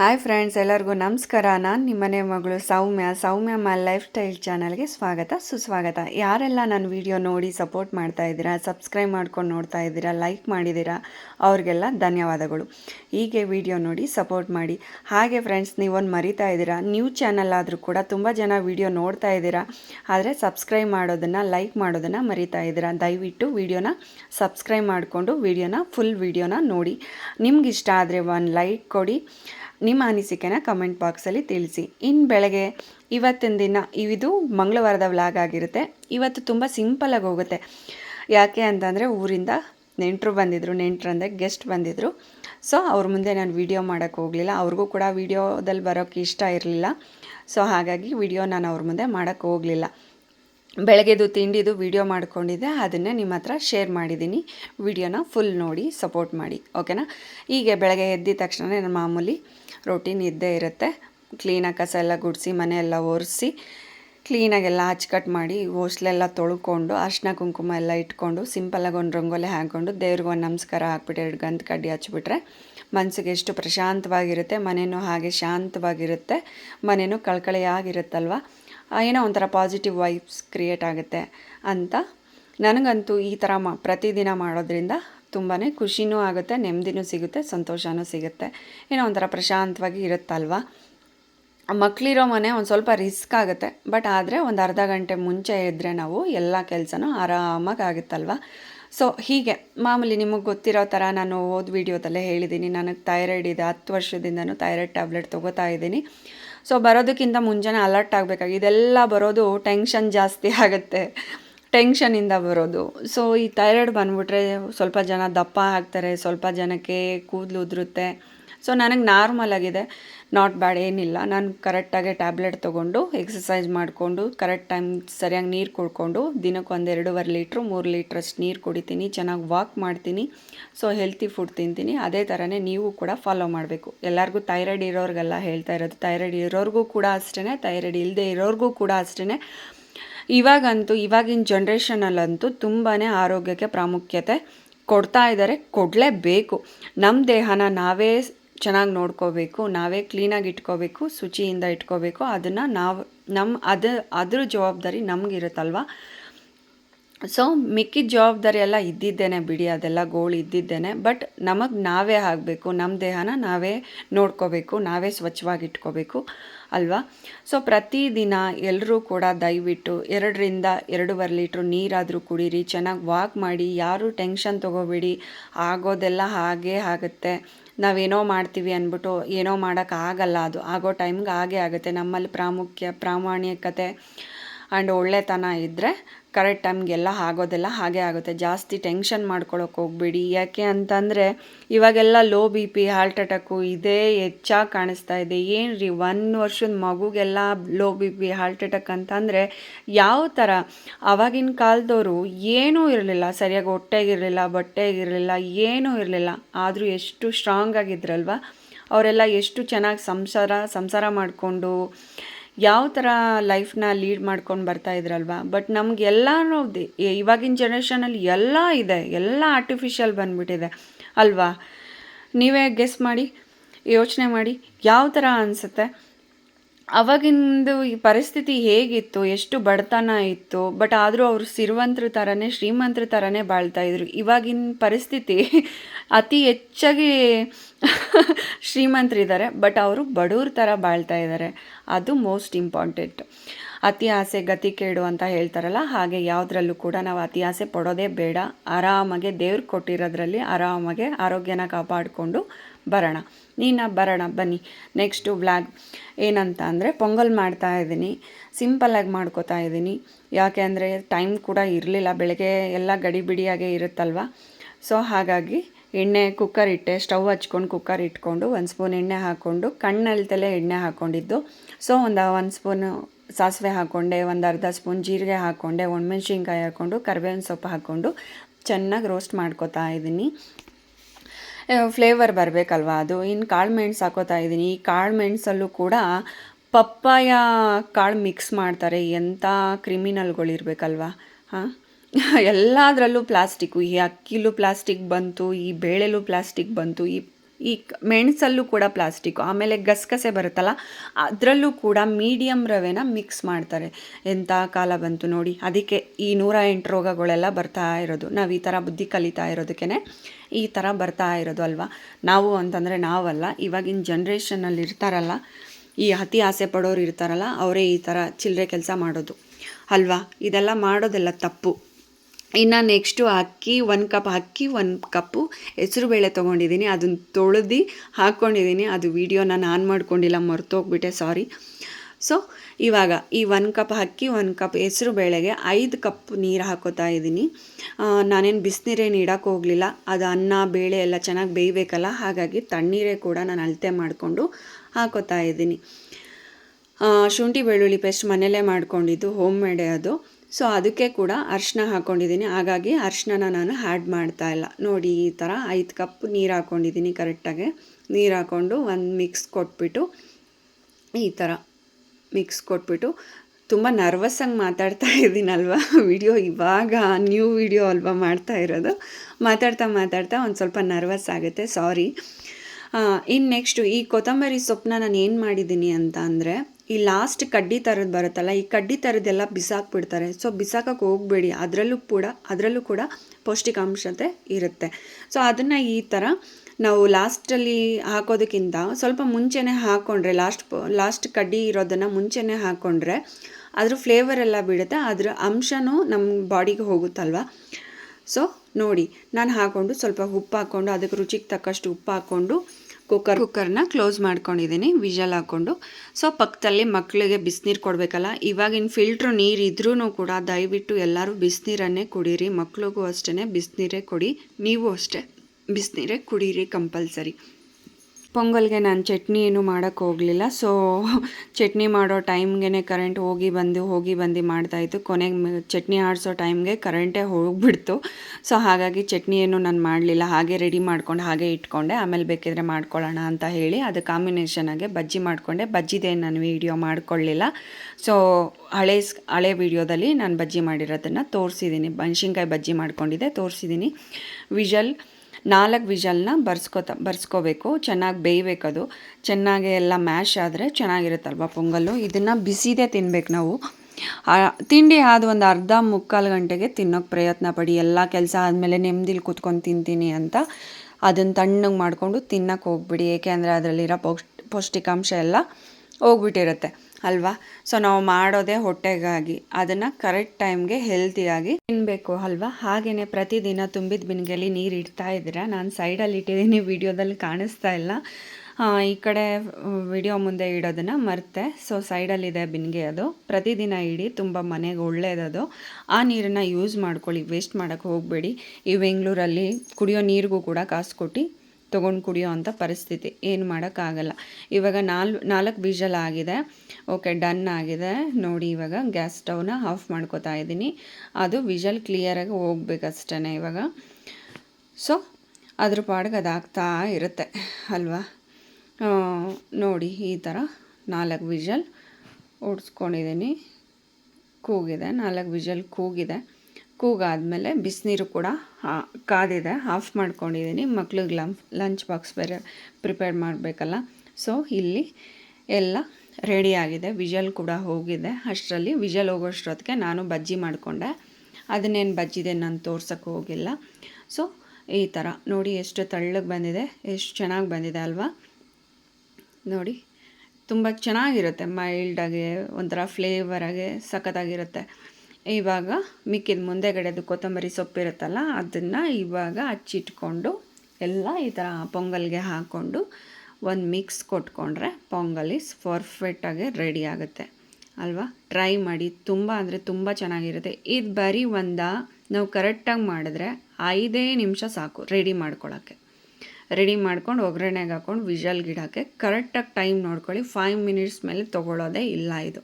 Hi friends ಎಲ್ಲರಿಗೂ ನಮಸ್ಕಾರ. ನಾನು ನಿಮ್ಮನೆ ಮಗಳು ಸೌಮ್ಯ. ಸೌಮ್ಯ ಮೈ ಲೈಫ್ ಸ್ಟೈಲ್ ಚಾನಲ್ಗೆ ಸ್ವಾಗತ, ಸುಸ್ವಾಗತ. ಯಾರೆಲ್ಲ ನನ್ನ ವಿಡಿಯೋ ನೋಡಿ ಸಪೋರ್ಟ್ ಮಾಡ್ತಾ ಇದ್ದೀರಾ ಸಬ್ಸ್ಕ್ರೈಬ್ ಮಾಡ್ಕೊಂಡು ನೋಡ್ತಾ ಇದ್ದೀರಾ ಲೈಕ್ ಮಾಡಿದ್ದೀರಾ, ಅವ್ರಿಗೆಲ್ಲ ಧನ್ಯವಾದಗಳು. ಹೀಗೆ ವಿಡಿಯೋ ನೋಡಿ ಸಪೋರ್ಟ್ ಮಾಡಿ. ಹಾಗೆ ಫ್ರೆಂಡ್ಸ್ ನೀವೊಂದು ಮರಿತಾ ಇದ್ದೀರಾ ನ್ಯೂ ಚಾನಲ್ ಆದರೂ ಕೂಡ ತುಂಬ ಜನ ವಿಡಿಯೋ ನೋಡ್ತಾ ಇದ್ದೀರಾ, ಆದರೆ ಸಬ್ಸ್ಕ್ರೈಬ್ ಮಾಡೋದನ್ನು ಲೈಕ್ ಮಾಡೋದನ್ನು ಮರಿತಾ ಇದ್ದೀರಾ, ದಯವಿಟ್ಟು ವಿಡಿಯೋನ ಸಬ್ಸ್ಕ್ರೈಬ್ ಮಾಡಿಕೊಂಡು ವಿಡಿಯೋನ ಫುಲ್ ವಿಡಿಯೋನ ನೋಡಿ. ನಿಮ್ಗೆ ಇಷ್ಟ ಆದರೆ ಒಂದು ಲೈಕ್ ಕೊಡಿ. ನಿಮ್ಮ ಅನಿಸಿಕೆನ ಕಮೆಂಟ್ ಬಾಕ್ಸಲ್ಲಿ ತಿಳಿಸಿ. ಇನ್ನು ಬೆಳಗ್ಗೆ ಇವತ್ತಿನ ದಿನ ಇದು ಮಂಗಳವಾರದ ವ್ಲಾಗ್ ಆಗಿರುತ್ತೆ. ಇವತ್ತು ತುಂಬ ಸಿಂಪಲಾಗಿ ಹೋಗುತ್ತೆ. ಯಾಕೆ ಅಂತಂದರೆ ಊರಿಂದ ನೆಂಟರು ಬಂದಿದ್ದರು ನೆಂಟರಂದರೆ ಗೆಸ್ಟ್ ಬಂದಿದ್ದರು ಸೊ ಅವ್ರ ಮುಂದೆ ನಾನು ವೀಡಿಯೋ ಮಾಡೋಕ್ಕೆ ಹೋಗಲಿಲ್ಲ. ಅವ್ರಿಗೂ ಕೂಡ ವೀಡಿಯೋದಲ್ಲಿ ಬರೋಕ್ಕೆ ಇಷ್ಟ ಇರಲಿಲ್ಲ. ಸೊ ಹಾಗಾಗಿ ವಿಡಿಯೋ ನಾನು ಅವ್ರ ಮುಂದೆ ಮಾಡೋಕ್ಕೆ ಹೋಗಲಿಲ್ಲ. ಬೆಳಗ್ಗೆದು ತಿಂಡಿದು ವಿಡಿಯೋ ಮಾಡ್ಕೊಂಡಿದ್ದೆ, ಅದನ್ನೇ ನಿಮ್ಮ ಹತ್ರ ಶೇರ್ ಮಾಡಿದ್ದೀನಿ. ವಿಡಿಯೋನ ಫುಲ್ ನೋಡಿ ಸಪೋರ್ಟ್ ಮಾಡಿ ಓಕೆನಾ ಹೀಗೆ ಬೆಳಗ್ಗೆ ಎದ್ದಿದ ತಕ್ಷಣ ನನ್ನ ಮಾಮೂಲಿ ರೊಟೀನ್ ಇದ್ದೇ ಇರುತ್ತೆ. ಕ್ಲೀನಾಗಿ ಕಸ ಎಲ್ಲ ಗುಡಿಸಿ, ಮನೆ ಎಲ್ಲ ಒರೆಸಿ ಕ್ಲೀನಾಗೆಲ್ಲ ಹಚ್ಕಟ್ ಮಾಡಿ ಓಸ್ಲೆಲ್ಲ ತೊಳ್ಕೊಂಡು, ಅರ್ಶಿನ ಕುಂಕುಮ ಎಲ್ಲ ಇಟ್ಕೊಂಡು ಸಿಂಪಲಾಗಿ ಒಂದು ರಂಗೋಲಿ ಹಾಕ್ಕೊಂಡು ದೇವ್ರಿಗೆ ಒಂದು ನಮಸ್ಕಾರ ಹಾಕ್ಬಿಟ್ಟು ಎರಡು ಗಂಧ ಕಡ್ಡಿ ಹಚ್ಬಿಟ್ರೆ ಮನಸ್ಸಿಗೆ ಎಷ್ಟು ಪ್ರಶಾಂತವಾಗಿರುತ್ತೆ ಮನೆಯೂ ಹಾಗೆ ಶಾಂತವಾಗಿರುತ್ತೆ ಮನೆಯೂ ಕಳ್ಕಳಿಯಾಗಿರುತ್ತಲ್ವ? ಏನೋ ಒಂಥರ ಪಾಸಿಟಿವ್ ವೈಬ್ಸ್ ಕ್ರಿಯೇಟ್ ಆಗುತ್ತೆ ಅಂತ. ನನಗಂತೂ ಈ ಥರ ಮಾ, ಪ್ರತಿದಿನ ಮಾಡೋದ್ರಿಂದ ತುಂಬಾ ಖುಷಿನೂ ಆಗುತ್ತೆ, ನೆಮ್ಮದಿನೂ ಸಿಗುತ್ತೆ ಸಂತೋಷವೂ ಸಿಗುತ್ತೆ. ಏನೋ ಒಂಥರ ಪ್ರಶಾಂತವಾಗಿ ಇರುತ್ತಲ್ವ? ಮಕ್ಕಳಿರೋ ಮನೆ ಒಂದು ಸ್ವಲ್ಪ ರಿಸ್ಕ್ ಆಗುತ್ತೆ ಬಟ್ ಆದರೆ ಒಂದು ಅರ್ಧ ಗಂಟೆ ಮುಂಚೆ ಇದ್ದರೆ ನಾವು ಎಲ್ಲ ಕೆಲಸನೂ ಆರಾಮಾಗಿ ಆಗುತ್ತಲ್ವ? ಸೊ ಹೀಗೆ. ಮಾಮೂಲಿ ನಿಮಗೆ ಗೊತ್ತಿರೋ ಥರ ನಾನು ಓದ್ ವಿಡಿಯೋದಲ್ಲೇ ಹೇಳಿದ್ದೀನಿ ನನಗೆ ಥೈರಾಯ್ಡ್ ಇದೆ, ಹತ್ತು ವರ್ಷದಿಂದನೂ ಥೈರಾಯ್ಡ್ ಟ್ಯಾಬ್ಲೆಟ್ ತೊಗೋತಾ ಇದ್ದೀನಿ. ಸೊ ಬರೋದಕ್ಕಿಂತ ಮುಂಜಾನೆ ಅಲರ್ಟ್ ಆಗಬೇಕಾಗಿ ಇದೆಲ್ಲ ಬರೋದು ಟೆನ್ಷನ್ ಜಾಸ್ತಿ ಆಗುತ್ತೆ. ಟೆನ್ಷನಿಂದ ಬರೋದು. ಸೊ ಈ ಥೈರಾಯ್ಡ್ ಬಂದ್ಬಿಟ್ರೆ ಸ್ವಲ್ಪ ಜನ ದಪ್ಪ ಆಗ್ತಾರೆ, ಸ್ವಲ್ಪ ಜನಕ್ಕೆ ಕೂದಲು ಉದುರುತ್ತೆ. ಸೊ ನನಗೆ ನಾರ್ಮಲ್ ಆಗಿದೆ, ನಾಟ್ ಬ್ಯಾಡ್ ಏನಿಲ್ಲ. ನಾನು ಕರೆಕ್ಟಾಗಿ ಟ್ಯಾಬ್ಲೆಟ್ ತೊಗೊಂಡು ಎಕ್ಸಸೈಸ್ ಮಾಡಿಕೊಂಡು, ಕರೆಕ್ಟ್ ಟೈಮ್ ಸರಿಯಾಗಿ ನೀರು ಕುಡ್ಕೊಂಡು, ದಿನಕ್ಕೆ ಒಂದು ಎರಡೂವರೆ ಲೀಟ್ರು, ಮೂರು ಲೀಟ್ರಷ್ಟು ನೀರು ಕುಡಿತೀನಿ, ಚೆನ್ನಾಗಿ ವಾಕ್ ಮಾಡ್ತೀನಿ. ಸೊ ಹೆಲ್ತಿ ಫುಡ್ ತಿಂತೀನಿ. ಅದೇ ಥರನೇ ನೀವು ಕೂಡ ಫಾಲೋ ಮಾಡಬೇಕು. ಎಲ್ಲರಿಗೂ ಥೈರಾಯ್ಡ್ ಇರೋರಿಗೆಲ್ಲ ಹೇಳ್ತಾ ಇರೋದು. ಥೈರಾಯ್ಡ್ ಇರೋರಿಗೂ ಕೂಡ ಅಷ್ಟೇ ಥೈರಾಯ್ಡ್ ಇಲ್ಲದೆ ಇರೋರಿಗೂ ಕೂಡ ಅಷ್ಟೇ ಇವಾಗಂತೂ, ಇವಾಗಿನ ಜನ್ರೇಷನಲ್ಲಂತೂ ತುಂಬಾ ಆರೋಗ್ಯಕ್ಕೆ ಪ್ರಾಮುಖ್ಯತೆ ಕೊಡ್ತಾ ಇದ್ದಾರೆ ಕೊಡಲೇಬೇಕು. ನಮ್ಮ ದೇಹನ ನಾವೇ ಚೆನ್ನಾಗಿ ನೋಡ್ಕೋಬೇಕು, ನಾವೇ ಕ್ಲೀನಾಗಿ ಇಟ್ಕೋಬೇಕು, ಶುಚಿಯಿಂದ ಇಟ್ಕೋಬೇಕು. ಅದನ್ನು ನಾವು ನಮ್ಮ ಅದು, ಅದ್ರ ಜವಾಬ್ದಾರಿ ನಮಗಿರುತ್ತಲ್ವ? ಸೊ ಮಿಕ್ಕಿದ ಜವಾಬ್ದಾರಿ ಎಲ್ಲ ಇದ್ದಿದ್ದೇನೆ ಬಿಡಿ, ಅದೆಲ್ಲ ಗೋಳು ಇದ್ದಿದ್ದೇನೆ. ಬಟ್ ನಮಗೆ ನಾವೇ ಆಗಬೇಕು ನಮ್ಮ ದೇಹನ ನಾವೇ ನೋಡ್ಕೋಬೇಕು, ನಾವೇ ಸ್ವಚ್ಛವಾಗಿ ಇಟ್ಕೋಬೇಕು ಅಲ್ವಾ? ಸೊ ಪ್ರತಿದಿನ ಎಲ್ಲರೂ ಕೂಡ ದಯವಿಟ್ಟು ಎರಡರಿಂದ ಎರಡೂವರೆ ಲೀಟ್ರ್ ನೀರಾದರೂ ಕುಡೀರಿ, ಚೆನ್ನಾಗಿ ವಾಕ್ ಮಾಡಿ, ಯಾರೂ ಟೆನ್ಷನ್ ತೊಗೋಬೇಡಿ, ಆಗೋದೆಲ್ಲ ಹಾಗೇ ಆಗುತ್ತೆ. ನಾವೇನೋ ಮಾಡ್ತೀವಿ ಅಂದ್ಬಿಟ್ಟು ಏನೋ ಮಾಡೋಕ್ಕಾಗಲ್ಲ ಅದು ಆಗೋ ಟೈಮ್ಗೆ ಹಾಗೇ ಆಗುತ್ತೆ. ನಮ್ಮಲ್ಲಿ ಪ್ರಾಮುಖ್ಯ, ಪ್ರಾಮಾಣಿಕತೆ ಆ್ಯಂಡ್ ಒಳ್ಳೆತನ ಇದ್ದರೆ ಕರೆಕ್ಟ್ ಟೈಮ್ಗೆಲ್ಲ ಆಗೋದೆಲ್ಲ ಹಾಗೆ ಆಗುತ್ತೆ. ಜಾಸ್ತಿ ಟೆನ್ಷನ್ ಮಾಡ್ಕೊಳಕ್ಕೆ ಹೋಗ್ಬೇಡಿ. ಯಾಕೆ ಅಂತಂದರೆ ಇವಾಗೆಲ್ಲ low B P, heart attack ಇದೇ ಹೆಚ್ಚಾಗಿ ಕಾಣಿಸ್ತಾ ಇದೆ. ಏನು ರೀ ಒನ್ ವರ್ಷದ ಮಗುಗೆಲ್ಲ low B P, heart attack ಅಂತಂದರೆ ಯಾವ ಥರ ಆವಾಗಿನ ಕಾಲದವರು ಏನೂ ಇರಲಿಲ್ಲ. ಸರಿಯಾಗಿ ಹೊಟ್ಟೆಗಿರಲಿಲ್ಲ, ಬಟ್ಟೆಗಿರಲಿಲ್ಲ, ಏನೂ ಇರಲಿಲ್ಲ. ಆದರೂ ಎಷ್ಟು ಸ್ಟ್ರಾಂಗ್ ಆಗಿದ್ರಲ್ವ? ಅವರೆಲ್ಲ ಎಷ್ಟು ಚೆನ್ನಾಗಿ ಸಂಸಾರ ಸಂಸಾರ ಮಾಡಿಕೊಂಡು ಯಾವ ಥರ ಲೈಫ್ನ ಲೀಡ್ ಮಾಡ್ಕೊಂಡು ಬರ್ತಾ ಇದ್ರಲ್ವಾ? ಬಟ್ ನಮ್ಗೆ ಎಲ್ಲನೂ ಇವಾಗಿನ ಜನ್ರೇಷನಲ್ಲಿ ಎಲ್ಲ ಇದೆ, ಎಲ್ಲ ಆರ್ಟಿಫಿಷಿಯಲ್ ಬಂದ್ಬಿಟ್ಟಿದೆ. ಅಲ್ವಾ? ನೀವೇ ಗೆಸ್ ಮಾಡಿ, ಯೋಚನೆ ಮಾಡಿ, ಯಾವ ಥರ ಅನಿಸುತ್ತೆ? ಅವಾಗಿಂದು ಪರಿಸ್ಥಿತಿ ಹೇಗಿತ್ತು, ಎಷ್ಟು ಬಡತನ ಇತ್ತು, ಬಟ್ ಆದರೂ ಅವರು ಸಿರಿವಂತರ ಥರನೇ ಶ್ರೀಮಂತರ ಥರನೇ ಬಾಳ್ತಾ ಇದ್ರು. ಇವಾಗಿನ ಪರಿಸ್ಥಿತಿ ಅತಿ ಹೆಚ್ಚಾಗಿ ಶ್ರೀಮಂತರಿದ್ದಾರೆ ಬಟ್ ಅವರು ಬಡವ್ರ ಥರ ಬಾಳ್ತಾ ಇದ್ದಾರೆ ಅದು ಮೋಸ್ಟ್ ಇಂಪಾರ್ಟೆಂಟ್. ಅತಿ ಆಸೆ ಗತಿ ಕೇಡು ಅಂತ ಹೇಳ್ತಾರಲ್ಲ, ಹಾಗೆ ಯಾವುದ್ರಲ್ಲೂ ಕೂಡ ನಾವು ಅತಿ ಆಸೆ ಪಡೋದೇ ಬೇಡ. ಆರಾಮಾಗೆ ದೇವ್ರು ಕೊಟ್ಟಿರೋದ್ರಲ್ಲಿ ಆರಾಮಾಗೆ ಆರೋಗ್ಯನ ಕಾಪಾಡಿಕೊಂಡು ಬರೋಣ. ನೀನು ಬರೋಣ, ಬನ್ನಿ. ನೆಕ್ಸ್ಟು ಬ್ಲಾಗ್ ಏನಂತ ಅಂದರೆ ಪೊಂಗಲ್ ಮಾಡ್ತಾ ಇದ್ದೀನಿ. ಸಿಂಪಲ್ಲಾಗಿ ಮಾಡ್ಕೋತಾ ಇದ್ದೀನಿ. ಯಾಕೆ ಅಂದರೆ ಟೈಮ್ ಕೂಡ ಇರಲಿಲ್ಲ. ಬೆಳಗ್ಗೆ ಎಲ್ಲ ಗಡಿಬಿಡಿಯಾಗೇ ಇರುತ್ತಲ್ವ? ಸೊ ಹಾಗಾಗಿ ಎಣ್ಣೆ ಕುಕ್ಕರ್ ಇಟ್ಟೆ ಸ್ಟವ್ ಹಚ್ಕೊಂಡು ಕುಕ್ಕರ್ ಇಟ್ಕೊಂಡು ಒಂದು ಸ್ಪೂನ್ ಎಣ್ಣೆ ಹಾಕ್ಕೊಂಡು ಕಣ್ಣಲ್ತಲೇ ಎಣ್ಣೆ ಹಾಕ್ಕೊಂಡಿದ್ದು ಸೊ ಒಂದು ಒಂದು ಸ್ಪೂನು ಸಾಸಿವೆ ಹಾಕ್ಕೊಂಡೆ ಒಂದು ಅರ್ಧ ಸ್ಪೂನ್ ಜೀರಿಗೆ ಹಾಕ್ಕೊಂಡೆ ಒಣಮೆಣ್ಸಿನ್ಕಾಯಿ ಹಾಕ್ಕೊಂಡು ಕರಿಬೇವಿನ ಸೊಪ್ಪು ಹಾಕ್ಕೊಂಡು ಚೆನ್ನಾಗಿ ರೋಸ್ಟ್ ಮಾಡ್ಕೊತಾ ಇದ್ದೀನಿ. ಫ್ಲೇವರ್ ಬರಬೇಕಲ್ವಾ? ಅದು ಇನ್ನು ಕಾಳು ಮೆಣಸು ಹಾಕೋತಾ ಇದ್ದೀನಿ ಈ ಕಾಳು ಮೆಣಸಲ್ಲೂ ಕೂಡ ಪಪ್ಪಾಯ ಕಾಳು ಮಿಕ್ಸ್ ಮಾಡ್ತಾರೆ. ಎಂಥ ಕ್ರಿಮಿನಲ್ಗಳಿರ್ಬೇಕಲ್ವ ಹಾಂ? ಎಲ್ಲದರಲ್ಲೂ ಪ್ಲಾಸ್ಟಿಕ್ಕು ಈ ಅಕ್ಕಿಲೂ ಪ್ಲಾಸ್ಟಿಕ್ ಬಂತು, ಈ ಬೇಳೆಲೂ ಪ್ಲಾಸ್ಟಿಕ್ ಬಂತು, ಈ ಈ ಮೆಣಸಲ್ಲೂ ಕೂಡ ಪ್ಲಾಸ್ಟಿಕ್ಕು ಆಮೇಲೆ ಗಸಗಸೆ ಬರುತ್ತಲ್ಲ, ಅದರಲ್ಲೂ ಕೂಡ ಮೀಡಿಯಮ್ ರವೆನ ಮಿಕ್ಸ್ ಮಾಡ್ತಾರೆ. ಎಂಥ ಕಾಲ ಬಂತು ನೋಡಿ, ಅದಕ್ಕೆ ಈ ನೂರ ಎಂಟು ರೋಗಗಳೆಲ್ಲ ಬರ್ತಾ ಇರೋದು. ನಾವು ಈ ಥರ ಬುದ್ಧಿ ಕಲಿತಾ ಇರೋದಕ್ಕೇ ಈ ಥರ ಬರ್ತಾ ಇರೋದು ಅಲ್ವಾ? ನಾವು ಅಂತಂದರೆ ನಾವಲ್ಲ, ಇವಾಗಿನ ಜನ್ರೇಷನಲ್ಲಿ ಇರ್ತಾರಲ್ಲ, ಈ ಅತಿ ಆಸೆ ಪಡೋರು ಇರ್ತಾರಲ್ಲ, ಅವರೇ ಈ ಥರ ಚಿಲ್ಲರೆ ಕೆಲಸ ಮಾಡೋದು. ಅಲ್ವಾ? ಇದೆಲ್ಲ ಮಾಡೋದೆಲ್ಲ ತಪ್ಪು. ಇನ್ನು ನೆಕ್ಸ್ಟು ಅಕ್ಕಿ, ಒಂದು ಕಪ್ ಅಕ್ಕಿ, ಒಂದು ಕಪ್ಪು ಹೆಸರುಬೇಳೆ ತೊಗೊಂಡಿದ್ದೀನಿ ಅದನ್ನು ತೊಳೆದು ಹಾಕ್ಕೊಂಡಿದ್ದೀನಿ ಅದು ವೀಡಿಯೋ ನಾನು ಆನ್ ಮಾಡ್ಕೊಂಡಿಲ್ಲ, ಮರ್ತೋಗ್ಬಿಟ್ಟೆ, ಸಾರಿ. ಸೊ ಇವಾಗ ಈ ಒಂದು ಕಪ್ ಅಕ್ಕಿ, ಒಂದು ಕಪ್ ಹೆಸರು ಬೇಳೆಗೆ ಐದು ಕಪ್ ನೀರು ಹಾಕೋತಾ ಇದ್ದೀನಿ ನಾನೇನು ಬಿಸಿನೀರೇನು ಇಡೋಕೆ ಹೋಗಲಿಲ್ಲ. ಅದು ಅನ್ನ, ಬೇಳೆ ಎಲ್ಲ ಚೆನ್ನಾಗಿ ಬೇಯಬೇಕಲ್ಲ, ಹಾಗಾಗಿ ತಣ್ಣೀರೇ ಕೂಡ ನಾನು ಅಳತೆ ಮಾಡಿಕೊಂಡು ಹಾಕೋತಾ ಇದ್ದೀನಿ ಶುಂಠಿ, ಬೆಳ್ಳುಳ್ಳಿ ಪೇಸ್ಟ್ ಮನೆಯಲ್ಲೇ ಮಾಡ್ಕೊಂಡಿದ್ದು ಹೋಮ್ ಮೇಡೇ ಅದು. ಸೊ ಅದಕ್ಕೆ ಕೂಡ ಅರ್ಶಿನ ಹಾಕ್ಕೊಂಡಿದ್ದೀನಿ ಹಾಗಾಗಿ ಅರ್ಶಿನ ನಾನು ಆ್ಯಡ್ ಮಾಡ್ತಾ ಇಲ್ಲ. ನೋಡಿ, ಈ ಥರ ಐದು ಕಪ್ ನೀರು ಹಾಕ್ಕೊಂಡಿದ್ದೀನಿ ಕರೆಕ್ಟಾಗಿ. ನೀರು ಹಾಕ್ಕೊಂಡು ಒಂದು ಮಿಕ್ಸ್ ಕೊಟ್ಬಿಟ್ಟು, ಈ ಥರ ಮಿಕ್ಸ್ ಕೊಟ್ಬಿಟ್ಟು, ತುಂಬ ಆಗಿ ಮಾತಾಡ್ತಾ ಇದ್ದೀನಲ್ವ? ವಿಡಿಯೋ ಇವಾಗ ನ್ಯೂ ವಿಡಿಯೋ ಅಲ್ವಾ ಮಾಡ್ತಾ ಇರೋದು? ಮಾತಾಡ್ತಾ ಮಾತಾಡ್ತಾ ಒಂದು ಸ್ವಲ್ಪ ನರ್ವಸ್ ಆಗುತ್ತೆ. ಸಾರಿ ಇನ್ನು ನೆಕ್ಸ್ಟು ಈ ಕೊತ್ತಂಬರಿ ಸೊಪ್ಪನ್ನ ನಾನು ಏನು ಮಾಡಿದ್ದೀನಿ ಅಂತ ಅಂದರೆ ಈ ಲಾಸ್ಟ್ ಕಡ್ಡಿ ಥರದ್ದು ಬರುತ್ತಲ್ಲ, ಈ ಕಡ್ಡಿ ಥರದ್ದೆಲ್ಲ ಬಿಸಾಕ್ಬಿಡ್ತಾರೆ. ಸೊ ಬಿಸಾಕಕ್ಕೆ ಹೋಗಬೇಡಿ. ಅದರಲ್ಲೂ ಕೂಡ ಅದರಲ್ಲೂ ಕೂಡ ಪೌಷ್ಟಿಕಾಂಶತೆ ಇರುತ್ತೆ. ಸೊ ಅದನ್ನು ಈ ಥರ ನಾವು ಲಾಸ್ಟಲ್ಲಿ ಹಾಕೋದಕ್ಕಿಂತ ಸ್ವಲ್ಪ ಮುಂಚೆನೇ ಹಾಕ್ಕೊಂಡ್ರೆ ಲಾಸ್ಟ್ ಲಾಸ್ಟ್ ಕಡ್ಡಿ ಇರೋದನ್ನು ಮುಂಚೆನೇ ಹಾಕ್ಕೊಂಡ್ರೆ ಅದ್ರ ಫ್ಲೇವರ್ ಎಲ್ಲ ಬಿಡುತ್ತೆ, ಅದರ ಅಂಶನೂ ನಮ್ಮ ಬಾಡಿಗೆ ಹೋಗುತ್ತಲ್ವ? ಸೊ ನೋಡಿ, ನಾನು ಹಾಕ್ಕೊಂಡು ಸ್ವಲ್ಪ ಉಪ್ಪು ಹಾಕ್ಕೊಂಡು ಅದಕ್ಕೆ ರುಚಿಗೆ ತಕ್ಕಷ್ಟು ಉಪ್ಪು ಹಾಕ್ಕೊಂಡು ಕುಕ್ಕರ್ ಕುಕ್ಕರ್ನ ಕ್ಲೋಸ್ ಮಾಡ್ಕೊಂಡಿದ್ದೀನಿ ವಿಜಲ್ ಹಾಕ್ಕೊಂಡು. ಸೊ ಪಕ್ಕದಲ್ಲಿ ಮಕ್ಕಳಿಗೆ ಬಿಸಿನೀರು ಕೊಡಬೇಕಲ್ಲ, ಇವಾಗಿನ ಫಿಲ್ಟ್ರ್ ನೀರು ಇದ್ರೂ ಕೂಡ ದಯವಿಟ್ಟು ಎಲ್ಲರೂ ಬಿಸಿನೀರನ್ನೇ ಕುಡೀರಿ, ಮಕ್ಳಿಗೂ ಅಷ್ಟೇ ಬಿಸಿನೀರೇ ಕೊಡಿ, ನೀವು ಅಷ್ಟೇ ಬಿಸಿನೀರೇ ಕುಡೀರಿ ಕಂಪಲ್ಸರಿ ಪೊಂಗಲ್ಗೆ ನಾನು ಚಟ್ನಿ ಏನು ಮಾಡೋಕ್ಕೆ ಹೋಗಲಿಲ್ಲ. ಸೊ ಚಟ್ನಿ ಮಾಡೋ ಟೈಮ್ಗೆ ಕರೆಂಟ್ ಹೋಗಿ ಬಂದು ಹೋಗಿ ಬಂದು ಮಾಡ್ತಾಯಿತ್ತು ಕೊನೆಗೆ ಚಟ್ನಿ ಆಡಿಸೋ ಟೈಮ್ಗೆ ಕರೆಂಟೇ ಹೋಗ್ಬಿಡ್ತು. ಸೊ ಹಾಗಾಗಿ ಚಟ್ನಿ ಏನು ನಾನು ಮಾಡಲಿಲ್ಲ. ಹಾಗೆ ರೆಡಿ ಮಾಡ್ಕೊಂಡು, ಹಾಗೆ ಇಟ್ಕೊಂಡೆ. ಆಮೇಲೆ ಬೇಕಿದ್ರೆ ಮಾಡ್ಕೊಳ್ಳೋಣ ಅಂತ ಹೇಳಿ ಅದು ಕಾಂಬಿನೇಷನಾಗೆ ಬಜ್ಜಿ ಮಾಡಿಕೊಂಡೆ. ಬಜ್ಜಿದೆ ನಾನು ವೀಡಿಯೋ ಮಾಡ್ಕೊಳ್ಳಿಲ್ಲ. ಸೊ ಹಳೆ ಹಳೆ ವೀಡಿಯೋದಲ್ಲಿ ನಾನು ಬಜ್ಜಿ ಮಾಡಿರೋದನ್ನು ತೋರಿಸಿದ್ದೀನಿ ಮೆಣಸಿನ್ಕಾಯಿ ಬಜ್ಜಿ ಮಾಡಿಕೊಂಡಿದ್ದೆ ತೋರಿಸಿದ್ದೀನಿ ವಿಜಲ್ ನಾಲ್ಕು ವಿಜಲ್ನ ಬರ್ಸ್ಕೊತ ಬರ್ಸ್ಕೋಬೇಕು. ಚೆನ್ನಾಗಿ ಬೇಯಬೇಕದು. ಚೆನ್ನಾಗಿ ಎಲ್ಲ ಮ್ಯಾಶ್ ಆದರೆ ಚೆನ್ನಾಗಿರುತ್ತಲ್ವ ಪೊಂಗಲ್ಲು? ಇದನ್ನು ಬಿಸಿದೇ ತಿನ್ಬೇಕು ನಾವು. ತಿಂಡಿ ಆದ ಒಂದು ಅರ್ಧ ಮುಕ್ಕಾಲು ಗಂಟೆಗೆ ತಿನ್ನೋಕ್ಕೆ ಪ್ರಯತ್ನ ಪಡಿ. ಎಲ್ಲ ಕೆಲಸ ಆದಮೇಲೆ ನೆಮ್ಮದಿಲಿ ಕೂತ್ಕೊಂಡು ತಿಂತೀನಿ ಅಂತ ಅದನ್ನು ತಣ್ಣಗೆ ಮಾಡಿಕೊಂಡು ತಿನ್ನಕ್ಕೆ ಹೋಗ್ಬಿಡಿ. ಏಕೆಂದರೆ ಅದರಲ್ಲಿರೋ ಪೌಷ್ ಪೌಷ್ಟಿಕಾಂಶ ಎಲ್ಲ ಹೋಗ್ಬಿಟ್ಟಿರುತ್ತೆ. ಅಲ್ವಾ? ಸೊ ನಾವು ಮಾಡೋದೇ ಹೊಟ್ಟೆಗಾಗಿ, ಅದನ್ನು ಕರೆಕ್ಟ್ ಟೈಮ್ಗೆ ಹೆಲ್ತಿಯಾಗಿ ತಿನ್ನಬೇಕು ಅಲ್ವಾ? ಹಾಗೆಯೇ ಪ್ರತಿದಿನ ತುಂಬಿದ ಬಿನ್ಗೆಲಿ ನೀರು ಇಡ್ತಾ ಇದ್ದೀರಾ? ನಾನು ಸೈಡಲ್ಲಿ ಇಟ್ಟಿದ್ದೀನಿ, ವಿಡಿಯೋದಲ್ಲಿ ಕಾಣಿಸ್ತಾ ಇಲ್ಲ. ಈ ಕಡೆ ವಿಡಿಯೋ ಮುಂದೆ ಇಡೋದನ್ನು ಮರ್ತೆ. ಸೊ ಸೈಡಲ್ಲಿದೆ ಬಿನ್ಗೆ ಅದು. ಪ್ರತಿದಿನ ಇಡಿ, ತುಂಬ ಮನೆಗೆ ಒಳ್ಳೆಯದದು ಆ ನೀರನ್ನು ಯೂಸ್ ಮಾಡ್ಕೊಳ್ಳಿ ವೇಸ್ಟ್ ಮಾಡೋಕ್ಕೆ ಹೋಗಬೇಡಿ. ಈ ಬೆಂಗಳೂರಲ್ಲಿ ಕುಡಿಯೋ ನೀರಿಗೂ ಕೂಡ ಕಾಸು ಕೊಟ್ಟು ತೊಗೊಂಡು ಕುಡಿಯೋ ಅಂಥ ಪರಿಸ್ಥಿತಿ. ಏನು ಮಾಡೋಕ್ಕಾಗಲ್ಲ ಇವಾಗ ನಾಲ್ ನಾಲ್ಕು ವಿಷಲ್ ಆಗಿದೆ. ಓಕೆ ಡನ್ ಆಗಿದೆ. ನೋಡಿ, ಇವಾಗ ಗ್ಯಾಸ್ ಸ್ಟವ್ನ ಆಫ್ ಮಾಡ್ಕೋತಾ ಇದ್ದೀನಿ. ಅದು ವಿಷಲ್ ಕ್ಲಿಯರಾಗಿ ಹೋಗ್ಬೇಕಷ್ಟೇ ಇವಾಗ. ಸೊ ಅದ್ರ ಪಾಡಿಗೆ ಅದಾಗ್ತಾ ಇರುತ್ತೆ, ಅಲ್ವಾ? ನೋಡಿ, ಈ ಥರ ನಾಲ್ಕು ವಿಷಲ್ ಓಡಿಸ್ಕೊಂಡಿದ್ದೀನಿ. ಕೂಗಿದೆ, ನಾಲ್ಕು ವಿಷಲ್ ಕೂಗಿದೆ. ಕೂಗಾದಮೇಲೆ ಬಿಸಿನೀರು ಕೂಡ ಕಾದಿದೆ. ಆಫ್ ಮಾಡ್ಕೊಂಡಿದ್ದೀನಿ. ಮಕ್ಳಿಗೆ ಲಂಚ್ ಲಂಚ್ ಬಾಕ್ಸ್ ಬೇರೆ ಪ್ರಿಪೇರ್ ಮಾಡಬೇಕಲ್ಲ. ಸೊ ಇಲ್ಲಿ ಎಲ್ಲ ರೆಡಿ ಆಗಿದೆ. ವಿಜಲ್ ಕೂಡ ಹೋಗಿದೆ. ಅಷ್ಟರಲ್ಲಿ ವಿಜಲ್ ಹೋಗೋಷ್ಟೊತ್ತಿಗೆ ನಾನು ಬಜ್ಜಿ ಮಾಡಿಕೊಂಡೆ. ಅದನ್ನೇನು ಬಜ್ಜಿದೆ ನಾನು ತೋರ್ಸೋಕ್ಕೆ ಹೋಗಿಲ್ಲ. ಸೊ ಈ ಥರ ನೋಡಿ ಎಷ್ಟು ತಳ್ಳಗೆ ಬಂದಿದೆ. ಎಷ್ಟು ಚೆನ್ನಾಗಿ ಬಂದಿದೆ ಅಲ್ವಾ? ನೋಡಿ. ತುಂಬ ಚೆನ್ನಾಗಿರುತ್ತೆ. ಮೈಲ್ಡಾಗಿ ಒಂಥರ ಫ್ಲೇವರಾಗಿ ಸಖತ್ತಾಗಿರುತ್ತೆ. ಇವಾಗ ಮಿಕ್ಕಿದ ಮುಂದೆಗಡೆದು ಕೊತ್ತಂಬರಿ ಸೊಪ್ಪಿರುತ್ತಲ್ಲ, ಅದನ್ನು ಇವಾಗ ಹಚ್ಚಿಟ್ಕೊಂಡು ಎಲ್ಲ ಈ ಥರ ಪೊಂಗಲ್ಗೆ ಹಾಕ್ಕೊಂಡು ಒಂದು ಮಿಕ್ಸ್ ಕೊಟ್ಕೊಂಡ್ರೆ ಪೊಂಗಲಿಸ್ ಪರ್ಫೆಕ್ಟಾಗಿ ರೆಡಿ ಆಗುತ್ತೆ. ಅಲ್ವಾ? ಟ್ರೈ ಮಾಡಿ. ತುಂಬ ಅಂದರೆ ತುಂಬ ಚೆನ್ನಾಗಿರುತ್ತೆ. ಇದು ಬರೀ ಒಂದ? ನಾವು ಕರೆಕ್ಟಾಗಿ ಮಾಡಿದ್ರೆ ಐದೇ ನಿಮಿಷ ಸಾಕು ರೆಡಿ ಮಾಡ್ಕೊಳ್ಳೋಕ್ಕೆ ರೆಡಿ ಮಾಡ್ಕೊಂಡು ಒಗ್ಗರಣೆಗೆ ಹಾಕ್ಕೊಂಡು ವಿಷಲ್ ಗಿಡಕ್ಕೆ ಕರೆಕ್ಟಾಗಿ ಟೈಮ್ ನೋಡ್ಕೊಳ್ಳಿ. ಫೈವ್ ಮಿನಿಟ್ಸ್ ಮೇಲೆ ತೊಗೊಳ್ಳೋದೇ ಇಲ್ಲ ಇದು.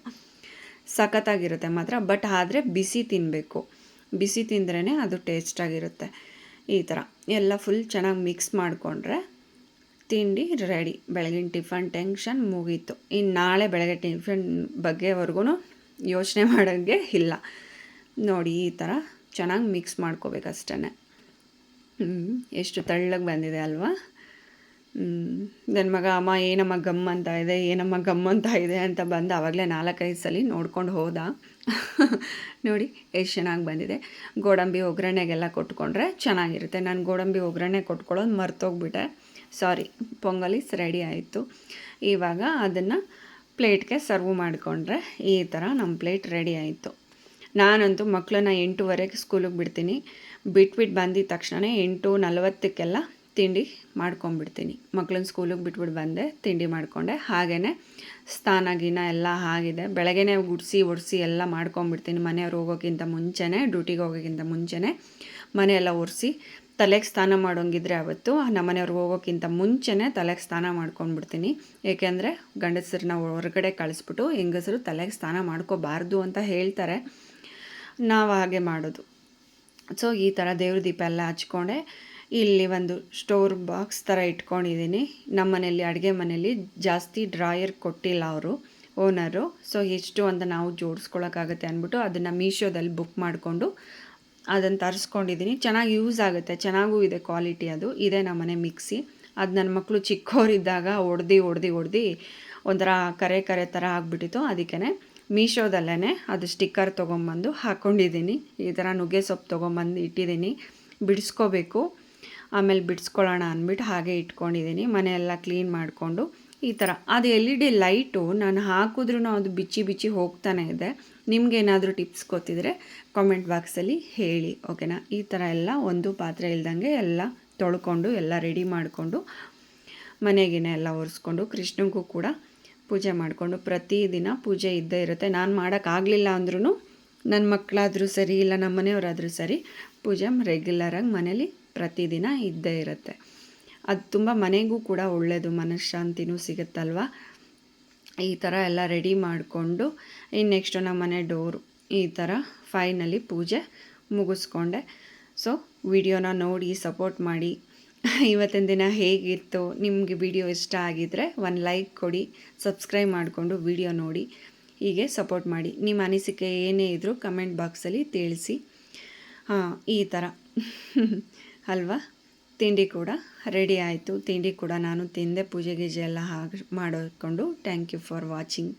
ಸಖತ್ತಾಗಿರುತ್ತೆ ಮಾತ್ರ. ಬಟ್ ಆದರೆ ಬಿಸಿ ತಿನ್ನಬೇಕು ಬಿಸಿ ತಿಂದ್ರೇ ಅದು ಟೇಸ್ಟಾಗಿರುತ್ತೆ ಈ ಥರ ಎಲ್ಲ ಫುಲ್ ಚೆನ್ನಾಗಿ ಮಿಕ್ಸ್ ಮಾಡಿಕೊಂಡ್ರೆ ತಿಂಡಿ ರೆಡಿ ಬೆಳಗಿನ ಟಿಫನ್ ಟೆನ್ಷನ್ ಮುಗೀತು. ಇನ್ನು ನಾಳೆ ಬೆಳಗ್ಗೆ ಟಿಫನ್ ಬಗ್ಗೆವರೆಗೂ ಯೋಚನೆ ಮಾಡೋಂಗೆ ಇಲ್ಲ. ನೋಡಿ ಈ ಥರ ಚೆನ್ನಾಗಿ ಮಿಕ್ಸ್ ಮಾಡ್ಕೋಬೇಕಷ್ಟೇ ಎಷ್ಟು ತಳ್ಳಗೆ ಬಂದಿದೆ ಅಲ್ವಾ? ನನ್ನ ಮಗ, ಅಮ್ಮ, ಏನಮ್ಮ ಗಮ್ ಅಂತ ಇದೆ, ಏನಮ್ಮ ಗಮ್ ಅಂತ ಇದೆ ಅಂತ ಬಂದು ಆವಾಗಲೇ ನಾಲ್ಕೈದು ಸಲ ನೋಡ್ಕೊಂಡು ಹೋದ. ನೋಡಿ, ಎಷ್ಟು ಚೆನ್ನಾಗಿ ಬಂದಿದೆ. ಗೋಡಂಬಿ ಒಗ್ಗರಣೆಗೆಲ್ಲ ಕೊಟ್ಕೊಂಡ್ರೆ ಚೆನ್ನಾಗಿರುತ್ತೆ. ನಾನು ಗೋಡಂಬಿ ಒಗ್ಗರಣೆ ಕೊಟ್ಕೊಳ್ಳೋದು ಮರ್ತೋಗ್ಬಿಟ್ಟೆ. ಸಾರಿ ಪೊಂಗಲಿಸ್ ರೆಡಿ ಆಯಿತು. ಇವಾಗ ಅದನ್ನು ಪ್ಲೇಟ್ಗೆ ಸರ್ವ್ ಮಾಡಿಕೊಂಡ್ರೆ ಈ ಥರ ನಮ್ಮ ಪ್ಲೇಟ್ ರೆಡಿ ಆಯಿತು. ನಾನಂತೂ ಮಕ್ಕಳನ್ನ ಎಂಟೂವರೆಗೆ ಸ್ಕೂಲಿಗೆ ಬಿಡ್ತೀನಿ. ಬಿಟ್ಬಿಟ್ಟು ಬಂದಿದ ತಕ್ಷಣ ಎಂಟು ನಲವತ್ತಕ್ಕೆಲ್ಲ ತಿಂಡಿ ಮಾಡ್ಕೊಂಬಿಡ್ತೀನಿ ಮಕ್ಕಳನ್ನ ಸ್ಕೂಲಿಗೆ ಬಿಟ್ಬಿಟ್ಟು ಬಂದೆ, ತಿಂಡಿ ಮಾಡಿಕೊಂಡೆ. ಹಾಗೆಯೇ ಸ್ನಾನ ಗಿನ ಎಲ್ಲ ಆಗಿದೆ. ಬೆಳಗ್ಗೆನೇ ಗುಡಿಸಿ ಒಡಿಸಿ ಎಲ್ಲ ಮಾಡ್ಕೊಂಬಿಡ್ತೀನಿ ಮನೆಯವ್ರು ಹೋಗೋಕ್ಕಿಂತ ಮುಂಚೆನೇ, ಡ್ಯೂಟಿಗೆ ಹೋಗೋಕ್ಕಿಂತ ಮುಂಚೆನೇ. ಮನೆಯೆಲ್ಲ ಒರೆಸಿ ತಲೆಗೆ ಸ್ನಾನ ಮಾಡೋಂಗಿದ್ರೆ ಅವತ್ತು ನಮ್ಮನೆಯವ್ರಿಗೆ ಹೋಗೋಕ್ಕಿಂತ ಮುಂಚೆನೇ ತಲೆಗೆ ಸ್ನಾನ ಮಾಡ್ಕೊಂಡ್ಬಿಡ್ತೀನಿ. ಏಕೆಂದರೆ ಗಂಡಸರನ್ನ ಹೊರಗಡೆ ಕಳಿಸ್ಬಿಟ್ಟು ಹೆಂಗಸರು ತಲೆಗೆ ಸ್ನಾನ ಮಾಡ್ಕೋಬಾರ್ದು ಅಂತ ಹೇಳ್ತಾರೆ. ನಾವು ಹಾಗೆ ಮಾಡೋದು. ಸೊ ಈ ಥರ ದೇವ್ರ ದೀಪ ಎಲ್ಲ ಹಚ್ಕೊಂಡೆ. ಇಲ್ಲಿ ಒಂದು ಸ್ಟೋರ್ ಬಾಕ್ಸ್ ಥರ ಇಟ್ಕೊಂಡಿದ್ದೀನಿ. ನಮ್ಮ ಮನೆಯಲ್ಲಿ ಅಡುಗೆ ಮನೆಯಲ್ಲಿ ಜಾಸ್ತಿ ಡ್ರಾಯರ್ ಕೊಟ್ಟಿಲ್ಲ ಅವರು, ಓನರು. ಸೊ ಎಷ್ಟು ಅಂತ ನಾವು ಜೋಡಿಸ್ಕೊಳ್ಳೋಕ್ಕಾಗತ್ತೆ ಅಂದ್ಬಿಟ್ಟು ಅದನ್ನು ಮೀಶೋದಲ್ಲಿ ಬುಕ್ ಮಾಡಿಕೊಂಡು ಅದನ್ನು ತರಿಸ್ಕೊಂಡಿದ್ದೀನಿ ಚೆನ್ನಾಗಿ ಯೂಸ್ ಆಗುತ್ತೆ. ಚೆನ್ನಾಗೂ ಇದೆ ಕ್ವಾಲಿಟಿ ಅದು. ಇದೆ ನಮ್ಮನೆ ಮಿಕ್ಸಿ ಅದು ನನ್ನ ಮಕ್ಕಳು ಚಿಕ್ಕವರಿದ್ದಾಗ ಹೊಡ್ದು ಒಡ್ದು ಒಡ್ದು ಒಂಥರ ಕರೆ ಕರೆ ಥರ ಆಗಿಬಿಟ್ಟಿತ್ತು. ಅದಕ್ಕೆ ಮೀಶೋದಲ್ಲೇ ಅದು ಸ್ಟಿಕ್ಕರ್ ತೊಗೊಂಬಂದು ಹಾಕ್ಕೊಂಡಿದ್ದೀನಿ ಈ ಥರ ನುಗ್ಗೆ ಸೊಪ್ಪು ತೊಗೊಂಬಂದು ಇಟ್ಟಿದ್ದೀನಿ ಬಿಡಿಸ್ಕೋಬೇಕು. ಆಮೇಲೆ ಬಿಡಿಸ್ಕೊಳ್ಳೋಣ ಅಂದ್ಬಿಟ್ಟು ಹಾಗೆ ಇಟ್ಕೊಂಡಿದ್ದೀನಿ ಮನೆಯೆಲ್ಲ ಕ್ಲೀನ್ ಮಾಡಿಕೊಂಡು ಈ ಥರ ಅದು ಎಲ್ ಇ ಡಿ ಲೈಟು ನಾನು ಹಾಕಿದ್ರೂ ಅದು ಬಿಚ್ಚಿ ಬಿಚ್ಚಿ ಹೋಗ್ತಾನೆ ಇದೆ. ನಿಮ್ಗೇನಾದರೂ ಟಿಪ್ಸ್ ಗೊತ್ತಿದ್ರೆ ಕಾಮೆಂಟ್ ಬಾಕ್ಸಲ್ಲಿ ಹೇಳಿ ಓಕೆನಾ ಈ ಥರ ಎಲ್ಲ ಒಂದು ಪಾತ್ರೆ ಇಲ್ದಂಗೆ ಎಲ್ಲ ತೊಳ್ಕೊಂಡು, ಎಲ್ಲ ರೆಡಿ ಮಾಡಿಕೊಂಡು, ಮನೆಗಿನ ಎಲ್ಲ ಒರೆಸ್ಕೊಂಡು, ಕೃಷ್ಣಗೂ ಕೂಡ ಪೂಜೆ ಮಾಡಿಕೊಂಡು, ಪ್ರತಿದಿನ ಪೂಜೆ ಇದ್ದೇ ಇರುತ್ತೆ. ನಾನು ಮಾಡೋಕ್ಕಾಗಲಿಲ್ಲ ಅಂದ್ರೂ ನನ್ನ ಮಕ್ಕಳಾದರೂ ಸರಿ, ಇಲ್ಲ ನಮ್ಮ ಮನೆಯವರಾದರೂ ಸರಿ, ಪೂಜೆ ರೆಗ್ಯುಲರಾಗಿ ಮನೇಲಿ ಪ್ರತಿದಿನ ಇದ್ದೇ ಇರುತ್ತೆ. ಅದು ತುಂಬ ಮನೆಗೂ ಕೂಡ ಒಳ್ಳೆಯದು ಮನಃಶಾಂತಿನೂ ಸಿಗುತ್ತಲ್ವ? ಈ ಥರ ಎಲ್ಲ ರೆಡಿ ಮಾಡಿಕೊಂಡು, ಇನ್ನು ನೆಕ್ಸ್ಟು ನಮ್ಮ ಮನೆ ಡೋರು, ಈ ಥರ ಫೈನಲಿ ಪೂಜೆ ಮುಗಿಸ್ಕೊಂಡೆ. ಸೊ, ವಿಡಿಯೋನ ನೋಡಿ, ಸಪೋರ್ಟ್ ಮಾಡಿ. ಇವತ್ತಿನ ದಿನ ಹೇಗಿತ್ತು, ನಿಮಗೆ ವಿಡಿಯೋ ಇಷ್ಟ ಆಗಿದ್ದರೆ ಒಂದು ಲೈಕ್ ಕೊಡಿ, ಸಬ್ಸ್ಕ್ರೈಬ್ ಮಾಡಿಕೊಂಡು ವಿಡಿಯೋ ನೋಡಿ, ಹೀಗೆ ಸಪೋರ್ಟ್ ಮಾಡಿ. ನಿಮ್ಮ ಅನಿಸಿಕೆ ಏನೇ ಇದ್ದರೂ ಕಮೆಂಟ್ ಬಾಕ್ಸಲ್ಲಿ ತಿಳಿಸಿ. ಹಾಂ, ಈ ಥರ. ಅಲ್ವಾ? ತಿಂಡಿ ಕೂಡ ರೆಡಿ ಆಯಿತು. ತಿಂಡಿ ಕೂಡ ನಾನು ತಿಂದೆ. ಪೂಜೆ ಗೀಜೆ ಎಲ್ಲ ಹಾಗೆ ಮಾಡಿಕೊಂಡು. Thank you for watching